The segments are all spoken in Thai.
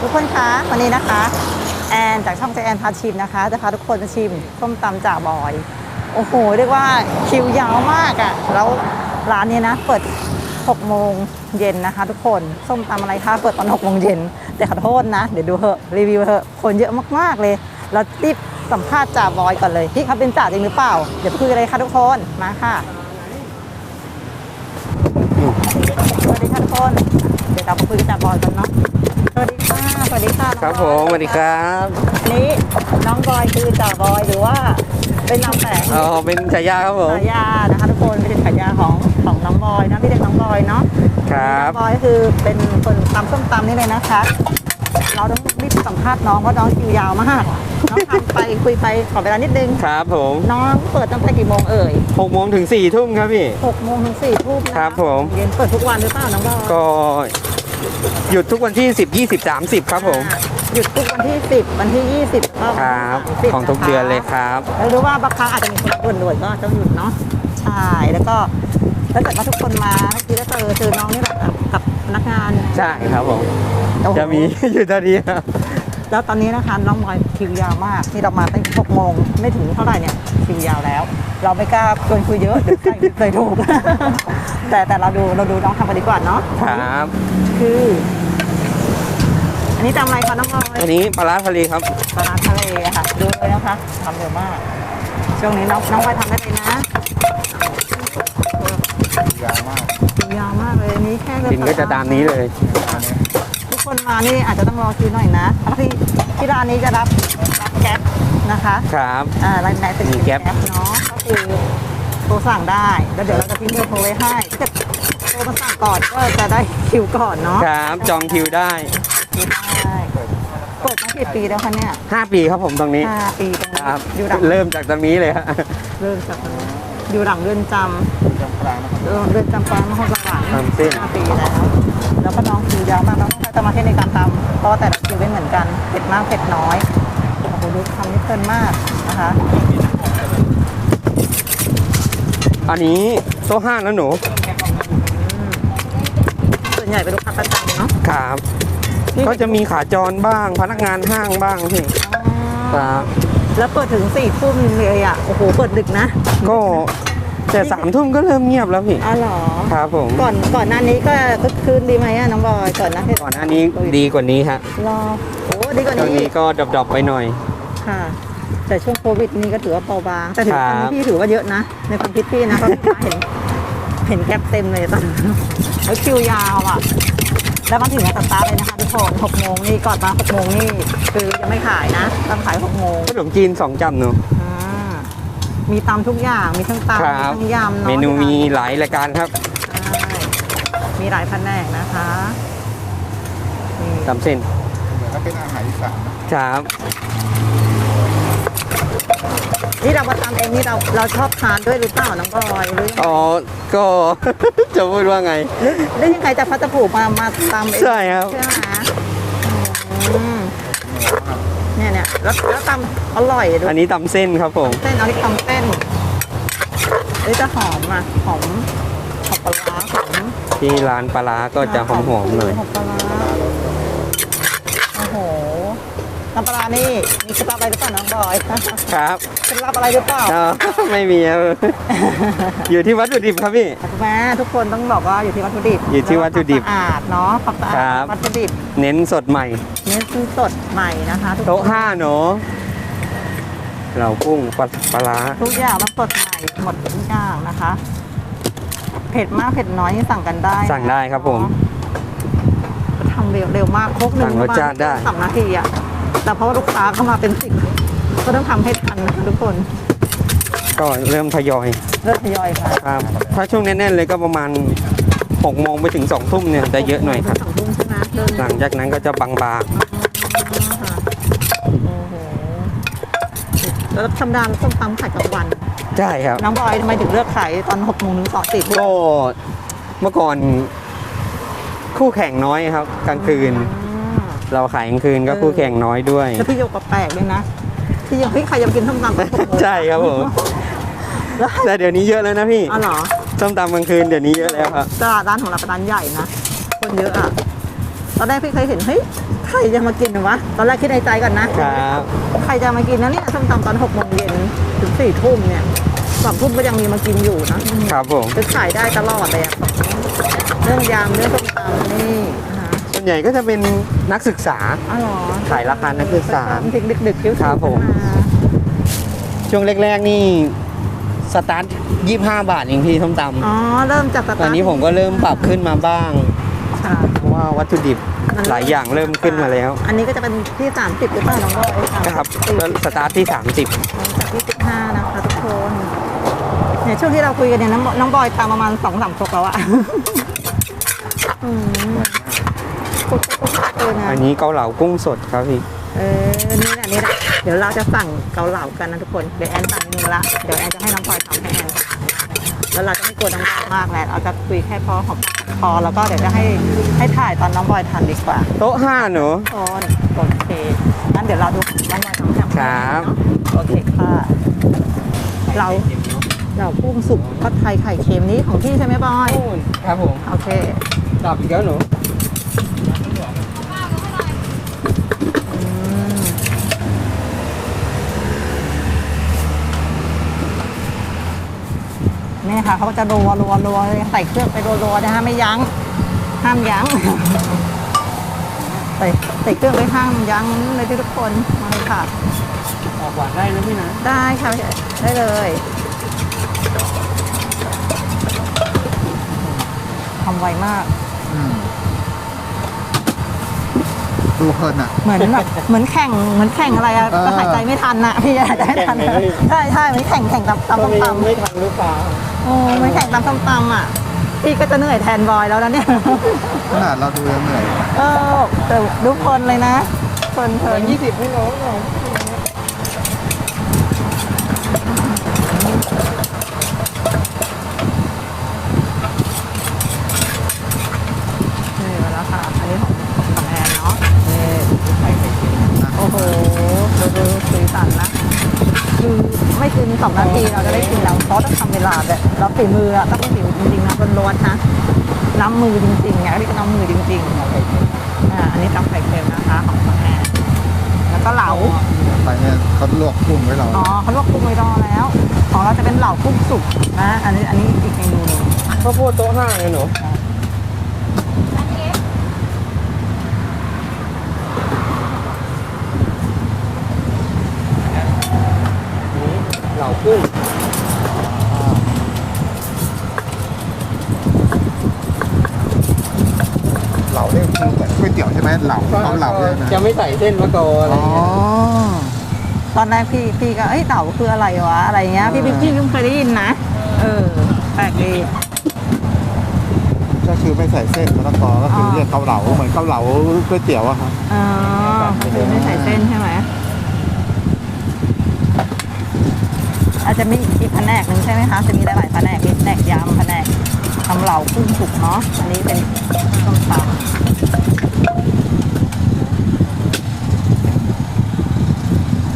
ทุกคนคะวันนี้นะคะ แอนจากช่องใจแอนพาชิมนะคะจะพาทุกคนมาชิมส้มตำจ่าบอย โอ้โหเรียกว่าคิวยาวมากอะ่ะ แล้วร้านนี้นะ เปิด 6 โมงเย็นนะคะ ทุกคนส้มตำอะไรคะเปิดตอน 6 โมงเย็นแต่ขอโทษนะ เดี๋ยวดูเหอะรีวิวเหอะคนเยอะมากๆเลยเรารีบสัมภาษณ์จ่าบอยก่อนเลยพี่เขาเป็นจ่าจริงหรือเปล่า เดี๋ยวไปคุยกันเลยค่ะทุกคนมาค่ะสวัสดีค่ะทุกคน เดี๋ยวเรามาคุยกับจ่าบอยกันเนาะ สวัสดีค่ะสวัสดีค่ะน้องครับบผอยมสวัสดีครับอันนี้น้องบอยคือจ่าบอยหรือว่าเป็นน้องแต่งอ๋อเป็นฉายาครับผมฉายานะคะทุกคนเป็นฉายาของของน้องบอยนะพี่เด็กน้องบอยเนาะครับน้องบอยก็คือเป็นคนตำส้มตำนี่เลยนะคะ เราต้องรีบสัมภาษณ์น้องเพราะน้องคิวยาวมากน้องทำไปคุยไปขอเวลานิดนึงครับผมน้องเปิดตั้งแต่กี่โมงเอ่ย6โมงถึง4ทุ่มครับพี่หกโมงถึงสี่ทุ่มนะครับผมเย็นเปิดทุกวันหรือเปล่าน้องบอยก็ หยุดทุกวันที่ 10 20 30 ครับผม หยุดทุกวันที่ 10 วันที่ 20ก็ครับ 30ของทุกเดือนเลยครับ แล้วรู้ว่าบางครั้งอาจจะมีคนด่วนๆก็ต้องหยุดเนาะใช่แล้วก็ถ้าเกิดว่าทุกคนมาเมื่อกี้แล้วเจอเจอน้องนี่แหละกับพนักงานใช่ครับผม โอ้โหจะมี อยู่ตอนนี้ครับ แล้วตอนนี้นะคะน้องบอยคิวยาวมากนี่เรามาตั้ง6โมงไม่ถึงเท่าไหร่เนี่ยคิวยาวแล้ว เราไม่กล้าชวนคุยเยอะเดี๋ยวใครเลยถูก แต่แต่เราดูเราดูน้องทำกันดีกว่าเนาะ ครับ คือ อันนี้จำอะไรคะน้องบอยอันนี้ปลาร้าทะเลครับปลาร้าทะเลอะค่ะ ดูเลยนะคะทำเร็วมาก ช่วงนี้น้องน้องไปทำได้เลยนะยาวมากยาวมากเลยอันนี้แค่กินก็จะตามนี้เลย ทุกคนมานี่อาจจะต้องรอคิวหน่อยนะเพราะที่ที่ร้านนี้จะรับรับแก๊ปนะคะครับอ่าร้านไหนเป็นมีแก๊ปเนาะก็คือโทรสั่งได้แล้วเดี๋ยวเราจะทิ้งเบอร์โทรไว้ให้ถ้าเกิดโท รมาสั่งก่อนก็จะได้คิวก่อนเนาะครับจองคิวได้ได้เปิดมากี่ปีแล้วคะเนี่ย5 ปีครับผมตรงนี้ห้าปีตรงนี้ครับอยู่หลังเริ่มจากตรงนี้เลยครับเริ่มจากตรงนี้อยู่หลังเรือนจำเออเรือนจำกลางนครสวรรค์ทำเส้นห้าปีแล้ว แล้วก็น้องคิวยาวมากน้องต้องใช้สมาธิในการตำเพราะว่าแต่ละคิวไม่เหมือนกันเผ็ดมากเผ็ดน้อยโอ้โหดูทำนี่เพลินมากนะคะอันนี้โต๊ะห้าแล้วหนูส่ วนใหญ่เป็นลูกค้าประจำเนาะครับก็จะมีขาจรบ้าง พนักงานห้างบ้างพี่ครับแล้วเปิดถึงสี่ทุ่มเลยอะโอ้โหเปิดดึกนะ ก็แต่สามทุ่มก็เริ่มเงียบแล้วพี่อ๋อเหรอครับผมก่อนก่อนหน้านี้ก็คึกคืนดีไหมอะน้องบอยก่อนหนะก่อนหน้านี้ดีกว่านี้ฮะรอโอ้ดีกว่าตอนนี้นี้ก็ดรอปๆไปหน่อยค่ะ แต่ช่วงโควิดนี่ก็ถือว่าเบาบางแต่ถือว่าครับตอนนี้พี่ถือว่าเยอะนะ ในความคิดพี่นะเพราะพี่มาเห็น เห็นแก๊ปเต็มเลยตอนนั้นแล้วคิวยาวอะ แล้วมาถึงสตาร์ทเลยนะคะทุกคนหกโมงนี่ก่อนมาหกโมงนี่คือยังไม่ขายนะต้องขายหกโมงขนมจีนสองจำหนูอ่ามีตำทุกอย่างมีทั้งตำคมีรับทั้งยำเนาะเมนูมีหลายรายการครับใช่มีหลายแผนกนะคะนี่ตำเส้นถ้าเป็นอาหารอีสานครับ นี่เรามาทำเองนี่เราเราชอบทานด้วยหรือเปล่าน้องบอยหรืออ๋อ ก็ จะพูดว่าไง หรือหรือยังไงจะพัดจะผูกมามาตำเองใช่ครับ ใช่ไหมอืมเนี่ยเนี่ยแล้วแล้วตำอร่อยดูอันนี้ตำเส้นครับผม เส้นเอาที่ตำเส้นเอ้ยจะหอมอะหอมหอมปลาร้าหอมที่ร้านปลาร้าก็จะหอมๆหน่อยหอมปลาร้าโอ้โห น้ำปลาร้านี่มีเคล็ดลับอะไรหรือเปล่าน้องบอยครับเคล็ดลับอะไรหรือเปล่าอ๋อไม่มีครับ อยู่ที่วัตถุดิบครับพี่แม่ทุกคนต้องบอกว่าอยู่ที่วัตถุดิบอยู่ที่วัตถุดิบ แล้วก็ความสะอาดเนาะความสะอาครัดบวัตถุดิบเน้นสดใหม่ เนื้อคือสดใหม่นะคะทุกคนโต๊ะห้าเนาะเรากุ้งปลาปลาร้าทุกอย่างต้องสดใหม่หมดทุกอย่างนะคะ เผ็ดมากเผ็ดน้อยนี่สั่งกันได้นะสั่งได้ครับผม ทำเร็วเร็วมากครกหนึ่งสั่งรสชาติได้ สามนาทีอะ แต่เพราะว่าลูกค้าเข้ามาเป็นสิบก็ต้องทำให้ทันนะคะทุกคนก็เริ่มทยอยเริ่มทยอยค่ะครับถ้าช่วงแน่นๆเลยก็ประมาณ6โมงไปถึง2ทุ่มเนี่ยจะเยอะหน่อยครับ สองทุ่มใช่ไหมเริ่มหลังจากนั้นก็จะบางค่ะโอ้โหแล้วธรรมดาส้มตำขายกลางวัน ๆใช่ครับ น้องบอยทำไมถึงเลือกขายตอนหกโมงถึงสองสี่ทุ่มก็เมื่อก่อนคู่แข่งน้อยครับกลางคืนอ่า เราขายกลางคืนก็คู่แข่งน้อยด้วย แล้วพี่โยกกับแปลกด้วยนะพี่ยังพี่ใครยังกินส้มตำตอนหกโมงใช่ครับผม แล้วแต่เดี๋ยวนี้เยอะแล้วนะพี่อ๋อเหรอส้มตำกลางคืนเดี๋ยวนี้เยอะแล้วครับตลาดร้านของเราเป็นร้านใหญ่นะคนเยอะอะตอนแรกพี่เคยเห็นเฮ้ยใครจะมากินวะตอนแรกคิดในใจก่อนนะครับใครจะมากินนะเนี่ยส้มตำตอนหกโมงเย็นถึงสี่ทุ่มเนี่ยสองทุ่มก็ยังมีมากินอยู่นะครับผมคือขายได้ตลอดเลยอะเรื่องยำเรื่องส้มตำนี่นะคะส่วน ใหญ่ก็จะเป็นนักศึกษา อ๋อเหรอขายราคานักศึกษา ดึกดึกดึกๆคิ้วครับผม ช่วงแรกๆนี่สตาร์ท25บาทเองพี่ส้มตอ๋อ เริ่มจากสำตตาอนร์ทนี้ผมก็เริ่มปรับขึ้นมาบ้าง ค่ะ เพราะว่าวัตถุดิบหลายอย่างเริ่มขึ้นมาแล้วอันนี้ก็จะเป็นที่สามสิบหรือเปล่าน้องบอยครับสี่ก็สตาร์ทที่ 30 จากที่สิบห้านะคะทุกคนเนี่ยช่วงที่เราคุยกันเนี่ยน้องน้องบอยตามประมาณสองสามครกแล้วอะอืมครกๆ เลยนะอันนี้เกาเหลากุ้งสดครับพี่เออนี่แหละนี่แหละเดี๋ยวเราจะสั่งเกาเหลากันนะทุกคนเดี๋ยวแอนสั่งเมนูละเดี๋ยวแอนจะให้น้องพลอยทำให้แอนทานแล้วเราจะไม่กลัวน้องบอยมากแหละเราจะคุยแค่พอหอมปากคอแล้วก็เดี๋ยวจะให้ให้ถ่ายตอนน้องบอยทานดีกว่าโต๊ะห้าหนูโอนโอเคงั้นเดี๋ยวเราดูน้องบอยทำให้ครับโอเคค่ะเราเรากุ้งสุกทอดไทยไข่เค็มนี้ของพี่ใช่ไหมบอยครับผมโอเคดับอีกแล้วหนู นี่ค่ะเขาก็จะรัวรัวรัวเลยใส่เครื่องไปรัวรัวนะฮะไม่ยั้งห้ามยั้งใส่ใส่เครื่องไปห้ามยั้งเลยทุกคนมาเลยค่ะออกหวานได้นะพี่นะได้ค่ะได้เลยทำไวมากอืมดูเพลินอะเหมือนแบบเหมือนแข่งเหมือนแข่งอะไรอะเออก็หายใจไม่ทันอะพี่หายใจไม่ทันแข่งเลยใช่ใช่เหมือนแข่งแข่งตำตำส้มตำไม่ทันลูกค้าโอ้เหมือนแข่งตำส้มตำอะพี่ก็จะเหนื่อยแทนบอยแล้วนะเนี่ย ขนาดเราดูยังเหนื่อยเออแต่ดูเพลินเลยนะเพลินเพลินยี่สิบให้น้องหน่อยนี่มาแล้วค่ะอันนี้ของของแอนเนาะนี่โอ้โหดูดูสีสันนะคือไม่กินสองนาทีเราจะได้กินแล้ว เพราะต้องทำเวลาแบบเราฝีมืออะต้องเป็นฝีมือจริงๆนะล้วนๆนะน้ำมือจริงๆไงเรียกน้ำมือจริงๆอ่าอันนี้ตำไข่เค็มนะคะของของแอนแล้วก็เหลาไปเนี่ยเขาลวกกุ้งไว้เราอ๋อเขาลวกกุ้งไว้รอแล้วของเราจะเป็นเหลากุ้งสุกนะ อันนี้อันนี้อีกเมนูหนึงข้าวโพดโต๊ะห้าเลยหนูเหล่ากุ้ง เหลาเนี่ยคือเหมือนก๋วยเตี๋ยวใช่ไหมเหลาเขาเหลาใช่ไหม จะไม่ใส่เส้นมะกออะไรอ๋อตอนแรกพี่พี่ก็เอ้ยเหลาคืออะไรวะอะไรเงี้ยพี่พี่พี่เพิ่งเคยได้ยินนะ เออแปลกดี ก็คือไม่ใส่เส้นมะละกอก็คือเรียกเกาเหลาเหมือนเกาเหลาก๋วยเตี๋ยวอะครับอ๋อคือไม่ใส่เส้นใช่ไหมอาจจะมีอีกแผนกหนึ่งใช่ไหมคะ จะมีหลายๆแผนกมีแผนกยำแผนกทำเหลากุ้งสุกเนาะอันนี้เป็นส้มตำ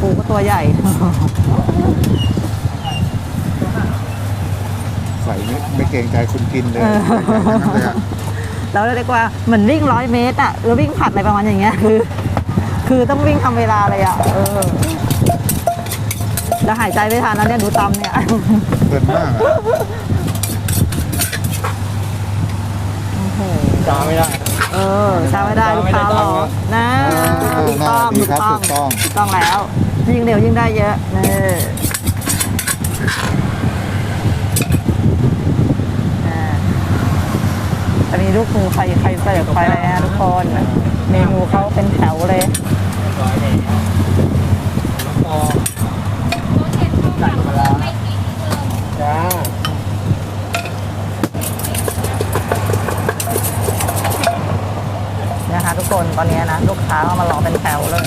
ปูก็ ตัวใหญ่ ใส่ไม่ไม่เกรงใจคุณกินเลยเออ ใส่อย่างนั้นเลยอะแล้วเรียกว่าเหมือนวิ่งร้อยเมตรอะหรือวิ่งผลัดอะไรประมาณอย่างเงี้ยคือ คือต้องวิ่งทำเวลาเลยอะเออแล้วหายใจไม่ทันแล้วเนี่ยดูตำเนี่ย เพลินมากอะโอ้โหจ้าไม่ได้ เออใช้ไม่ได้ลูกค้ารอนะอ่าถูกต้องดีถูกครับต้องถูกต้องถูกต้องแล้ว ยิ่งเร็วยิ่งได้เยอะนี่อ่าอันนี้ลูกมือใครใครเสิร์ฟไปเลยนะทุกคน เมนูเขาเป็นแถวเลยใส่ปลาร้าจ้านะคะทุกคนตอนนี้นะ ลูกค้าก็มารอเป็นแถวเลย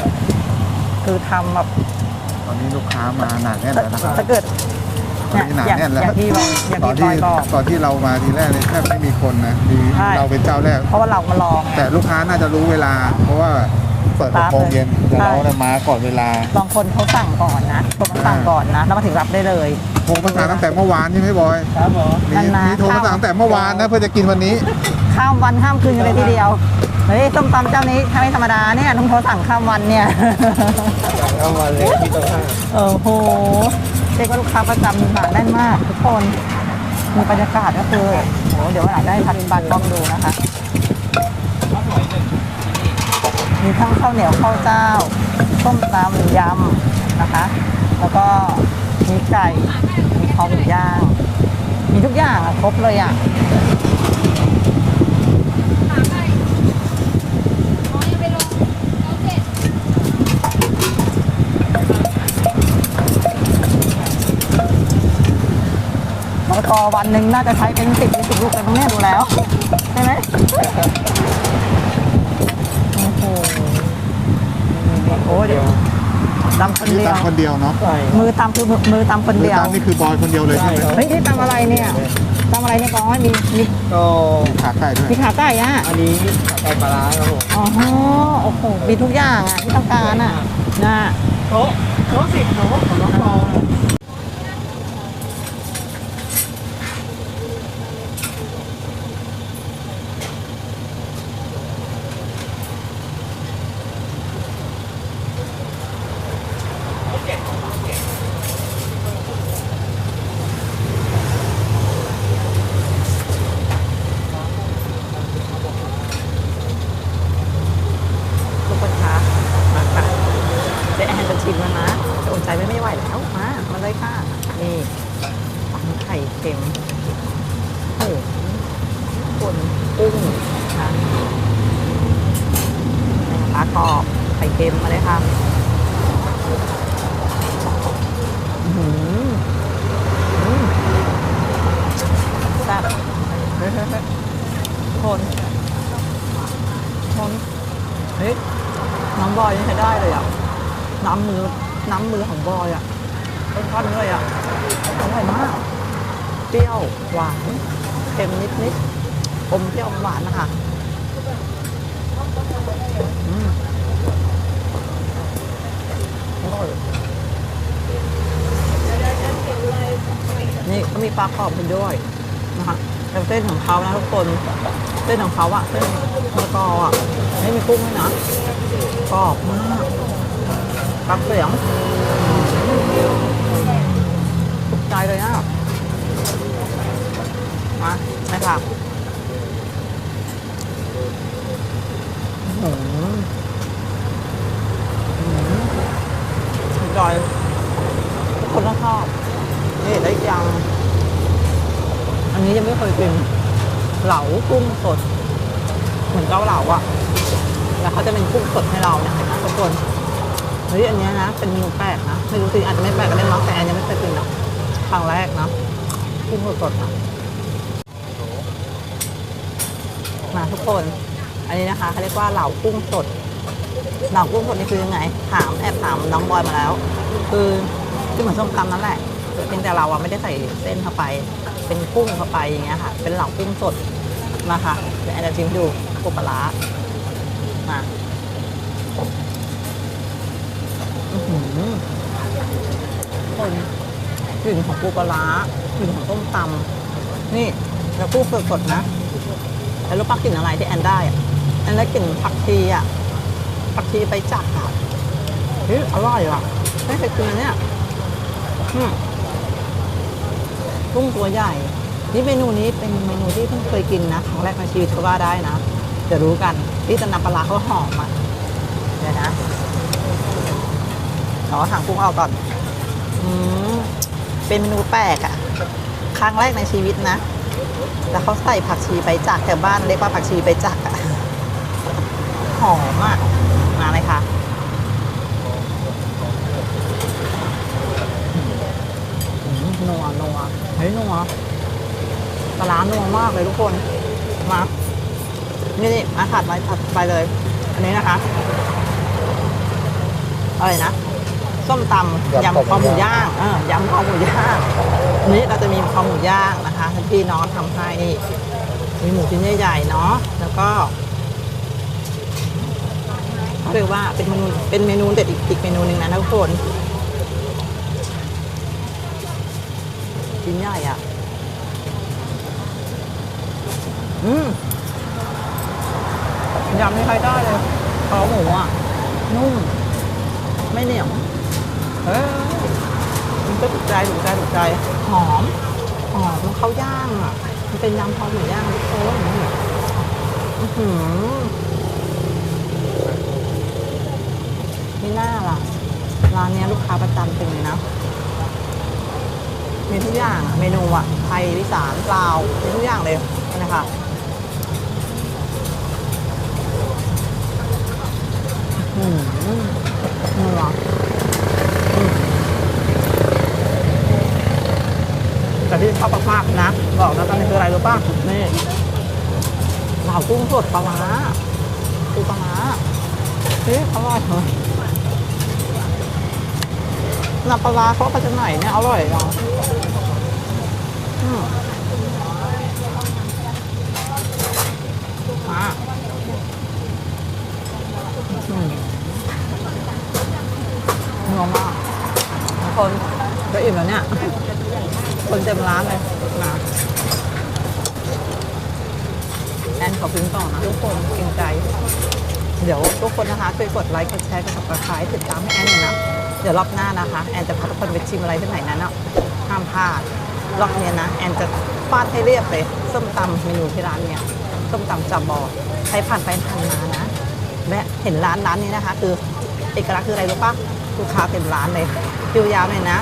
คือทำแบบตอนนี้ลูกค้ามาหนาแน่นแล้วนะครับถ้าเกิดตอนนี้หนาอย่างแน่นแล้วอย่างที่บอกอย่างตอนที่บที่อยบอก ตอนที่เรามาทีแรกเลยแทบไม่มีคนนะมีใช่ เราเป็นเจ้าแรก เพราะว่าเรามารอแต่ลูกค้าน่าจะรู้เวลา เพราะว่าเปิดสหตากร์ทโมงเย็นเลยเดี๋ยวเราใช่เนี่ยมาก่อนเวลา บางคนเขาสั่งก่อนนะคนมาสั่งก่อนนะ แล้วมาถึงรับได้เลย โทรมาสั่งตั้งแต่เมื่อวานใช่ไหมบอยครับผมมีนั่นนะมีโทรมาสั่งตั้งแต่เมื่อวานนะเพื่อจะกินวันนี้ ข้ามวันข้ามคืนกันเลยทีเดียว เฮ้ยส้มตำเจ้านี้ถ้าไม่ธรรมดาเนี่ยต้องโทรสั่งข้ามวันเนี่ยเอามาเลยที่ตรงข้างโอ้โหเรียกว่าลูกค้าประจำหนาแน่นมากทุกคน มีบรรยากาศก็คือโหเดี๋ยววันหลังได้พันบัตรกล้องดูนะคะ มีทั้งข้าวเหนียวข้าวเจ้าส้มตำยำนะคะ แล้วก็ มีไก่ มีคอหมูย่าง มีทุกอย่างอะครบเลยอะขาไก่อ๋อยังไปลงเขาเจ็ดมะละกอวันหนึ่งน่าจะใช้เป็นสิบหรือสิบลูกเลยมั้งเนี่ยดูแล้ว ใช่ไหมโอ้โหโอ้เดี๋ยว ตำคนนี่เดียวตามคนเดียวเนาะใส่มือตำคือมือมือตำคนหรือเดียวตามนี่คือบอยคนเดียวเลยใช่ไหมเฮ้ยนี่ตำอะไรเนี่ยตำอะไรเนี่ยก้อยมีมีก็ขาไก่ด้วยมีขาไก่อะอันนี้ไก่ปลาร้าครับผมอ๋อโอ้โหมีทุกอย่างอะที่ต้องการอะน่ะโต๊ะโต๊ะสิบโต๊ะของน้องปอทุกคนคะมาค่ะเจ๊แอนจะชิมแล้วนะจะอดใจไม่ไม่ไหวแล้วมามาเลยค่ะ นี่ไข่เค็มโอ้คนกุ้งค่ะปลากรอบไข่เค็มมาเลยค่ะหืออืมแซ่บเฮ้ยเฮ้ยเฮ้ยคนคนเฮ้ยน้ำบอยนี่ใช้ได้เลยอะ น้ำมือ น้ำมือของบอยอะ ต้นท่อนเลยอะอร่อยมาก เปรี้ยวหวานเค็มนิดนิดอมเปรี้ยวหวานนะคะอืมอร่อยนี่ก็มีปลากรอบเป็นด้วยนะคะแต่เส้นของเขานะทุกคนเส้นของเขาอะเส้นมะละกออะไม่มีกุ้งด้วยนะกรอบมากฟังเสียงถูกใจเลยนะ มาใช่ค่ะอื้อหืออื้อหือถูกใจทุกคนต้องชอบนี่ได้วอีกอย่างอันนี้ยังไม่เคยกินเหลากุ้งสด เหมือนเกาเหลาอะแล้วเขาจะเป็นกุ้งสดให้เราเนี่ยเห็นไหมทุกคนเฮ้ยอันเนี้ยนะเป็นเมนูแปลกนะไม่รู้สิอาจจะไม่แปลกก็ได้มั้งแต่อันยังไม่เคยกินนะครั้งแรกนะกุ้งสดๆนะมา ทุกคน อันนี้นะคะเขาเรียกว่าเหล่ากุ้งสดเหล่ากุ้งสดนี่คือยังไง ถามแอบถามน้องบอยมาแล้ว คือคือเหมือนส้มตำนั่นแหละเพียงแต่เราอะไม่ได้ใส่เส้นเข้าไป เป็นกุ้งเข้าไปอย่างเงี้ยค่ะ เป็นเหล่ากุ้งสดมาค่ะเดี๋ยวแอนจะชิมดูปูปลาร้ามาอือหือคนกลิ่นของปูปลาร้ากลิ่นของต้มตำนี่แล้วกุ้งสดๆนะ แล้วรู้ปักกลิ่นอะไรที่แอนได้อะแอนได้กลิ่นผักชีอะผักชีไปจักอะเฮ้ยอร่อยอะไม่เคยกินอันเนี่ยอืมกุ้งตัวใหญ่ นี่เมนูนี้เป็นเมนูที่เพิ่งเคยกินนะครั้งแรกในชีวิตก็ว่าได้นะเดี๋ยวรู้กันที่จะนำปลาร้าเขาหอมอะเดี๋ยวนะขอหางกุ้งเอาก่อน อืมเป็นเมนูแปลกอะ ครั้งแรกในชีวิตนะ แล้วเขาใส่ผักชีใบจากแถวบ้านเรียกว่าผักชีใบจากอะหอมมากมาเลยค่ะอืมนัวนัวเฮ้ยนัวปลาร้านัวมากเลยทุกคน มานี่นี่มาถัดไปถัดไปเลย อันนี้นะคะอะไรนะ ส้มตำยำคอหมูย่างเออยำคอหมูย่างอันนี้เราจะมีคอหมูย่างนะคะที่พี่น้องทำให้นี่มีหมูชิ้นใหญ่ๆเนาะแล้วก็เรียกว่าเป็นเมนูเป็นเมนูเด็ดอีกอีกเมนูหนึ่งนะทุกคนชิ้นใหญ่อะอืมยำไม่ใครได้เลยคอหมูอะนุ่มไม่เหนียว เออมันก็ถูกใจถูกใจถูกใจ หอมหอมเขาย่างอะ มันเป็นยำคอหมูย่างทุกคนอื้อหือไม่น่าล่ะ ร้านเนี้ยลูกค้าประจำเป็นเลยนะ มีทุกอย่างอะเมนูอะ ไทยวิสานลาวมีทุกอย่างเลยนะคะอืมเนื้ออืมแต่ที่ชอบมากๆนะ บอกนะตอนนี้คืออะไรรู้ป่ะ นี่เหลา กุ้งสดปลาร้าปูปลาร้าเฮ้ยอร่อยเหรอน้ำปลาเขาเอามาจากไหนเนี่ยอร่อยจังอืมมาอืมนัวมากทุกคนก็อิ่มแล้วเนี่ย คนเต็มร้านเลยนะ แอนขอพิมพ์ต่อนะทุกคนเกรงใจ เดี๋ยวทุกคนนะคะช่วยกดไลค์กดแชร์กด subscribe ติดตามให้แอนหน่อยนะเดี๋ยวรอบหน้านะคะ แอนจะพาทุกคนไปชิมอะไรที่ไหนนั้นเนาะห้ามพลาดรอบเนี้ยนะแอนจะฟาดให้เรียบเลยส้มตำเมนูที่ร้านเนี่ยส้มตำจับบอใครผ่านไปผ่านมานะแวะเห็นร้านร้านนี้นะคะ คือเอกลักษณ์คืออะไรรู้ปะลูกค้าเต็มร้านเลยคิวยาวเลยนะ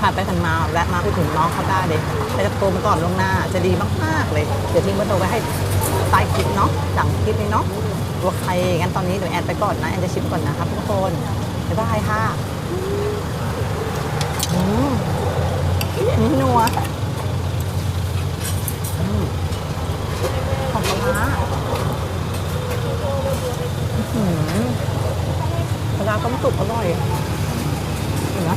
ผ่านไปผ่านมาแวะมาไปถึงน้องเขาได้เลยแต่จะโทรมาก่อนลงหน้าจะดีมากๆเลย เดี๋ยวทิ้งเบอร์โทรไว้ให้ใต้คลิปเนาะหลังคลิปนี้เนาะว่าใครงั้นตอนนี้เดี๋ยวแอนไปก่อนนะแอนจะชิมก่อนนะครับทุกคนบ๊ายบายค่ะอืมนี่นัวของปลาร้าอื้อหือปลาต้มสุกอร่อยเห็นไหม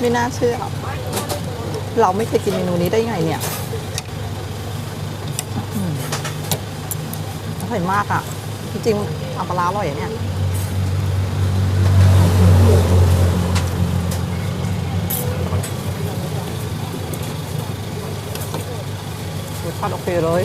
ไม่น่าเชื่อ เราไม่เคยกินเมนูนี้ได้ไงเนี่ยอร่อยมากอะ จริงๆทำปลาร้าอร่อยเนี่ยรสชาติโอเคเลย